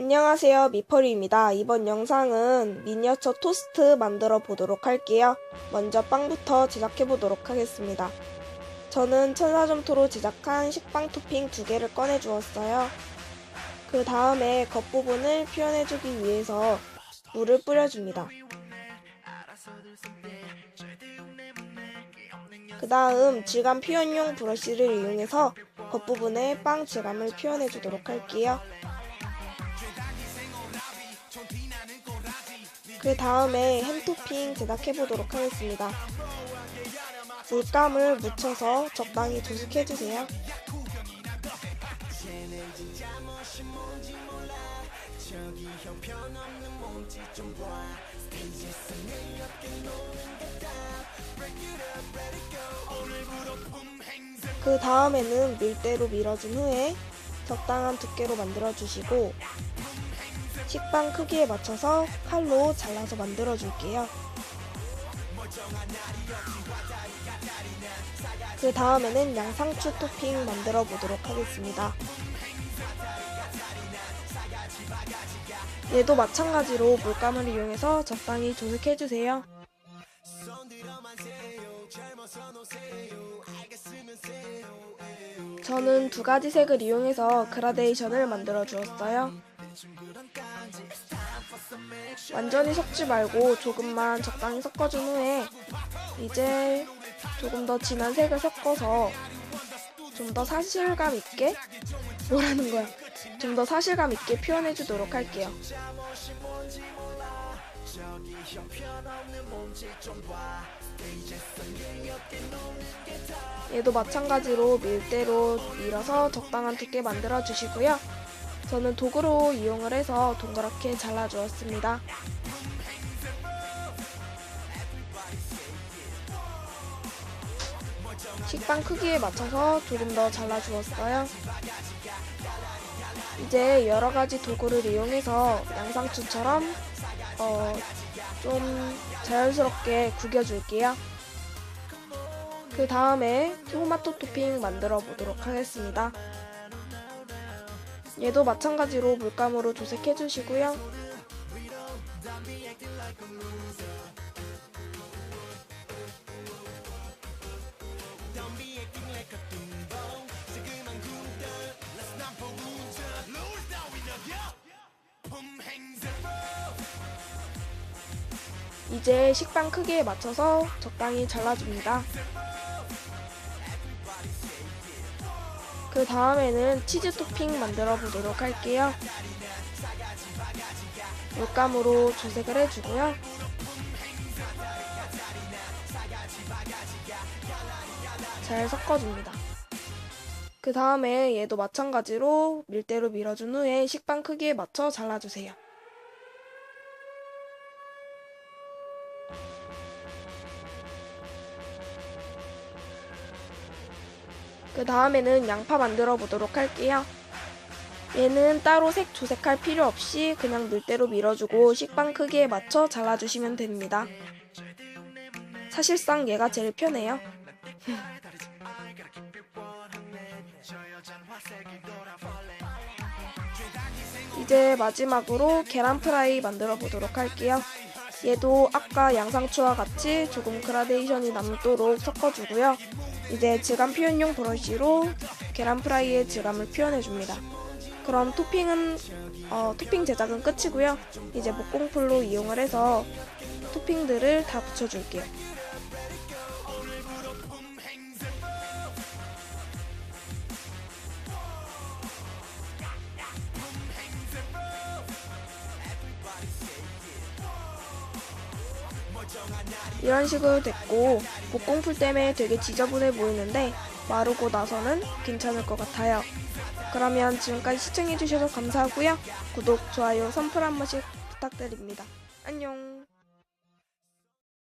안녕하세요 미퍼리입니다. 이번 영상은 미니어처 토스트 만들어 보도록 할게요. 먼저 빵부터 제작해 보도록 하겠습니다. 저는 천사점토로 제작한 식빵 토핑 두 개를 꺼내 주었어요. 그 다음에 겉부분을 표현해 주기 위해서 물을 뿌려줍니다. 그 다음 질감 표현용 브러쉬를 이용해서 겉부분에 빵 질감을 표현해 주도록 할게요. 그 다음에 햄 토핑 제작해 보도록 하겠습니다. 물감을 묻혀서 적당히 조식해 주세요. 그 다음에는 밀대로 밀어준 후에 적당한 두께로 만들어 주시고 식빵 크기에 맞춰서 칼로 잘라서 만들어 줄게요. 그 다음에는 양상추 토핑 만들어 보도록 하겠습니다. 얘도 마찬가지로 물감을 이용해서 적당히 조색해주세요. 저는 두 가지 색을 이용해서 그라데이션을 만들어 주었어요. 완전히 섞지 말고 조금만 적당히 섞어준 후에 이제 조금 더 진한 색을 섞어서 좀 더 사실감 있게? 뭐라는 거야? 좀 더 사실감 있게 표현해 주도록 할게요. 얘도 마찬가지로 밀대로 밀어서 적당한 두께 만들어 주시고요 저는 도구로 이용을 해서 동그랗게 잘라 주었습니다 식빵 크기에 맞춰서 조금 더 잘라 주었어요 이제 여러 가지 도구를 이용해서 양상추처럼 어, 좀 자연스럽게 구겨줄게요. 그 다음에 토마토 토핑 만들어 보도록 하겠습니다. 얘도 마찬가지로 물감으로 조색해 주시고요. 이제 식빵 크기에 맞춰서 적당히 잘라줍니다. 그 다음에는 치즈 토핑 만들어 보도록 할게요. 물감으로 조색을 해주고요. 잘 섞어줍니다. 그 다음에 얘도 마찬가지로 밀대로 밀어준 후에 식빵 크기에 맞춰 잘라주세요. 그 다음에는 양파 만들어 보도록 할게요. 얘는 따로 색 조색할 필요 없이 그냥 밀대로 밀어주고 식빵 크기에 맞춰 잘라주시면 됩니다. 사실상 얘가 제일 편해요. 이제 마지막으로 계란 프라이 만들어 보도록 할게요. 얘도 아까 양상추와 같이 조금 그라데이션이 남도록 섞어주고요. 이제 질감 표현용 브러쉬로 계란 프라이의 질감을 표현해줍니다. 그럼 토핑은 어, 토핑 제작은 끝이고요. 이제 목공풀로 이용을 해서 토핑들을 다 붙여줄게요. 이런 식으로 됐고 목공풀 때문에 되게 지저분해 보이는데 마르고 나서는 괜찮을 것 같아요. 그러면 지금까지 시청해주셔서 감사하고요. 구독, 좋아요, 선풀 한 번씩 부탁드립니다. 안녕.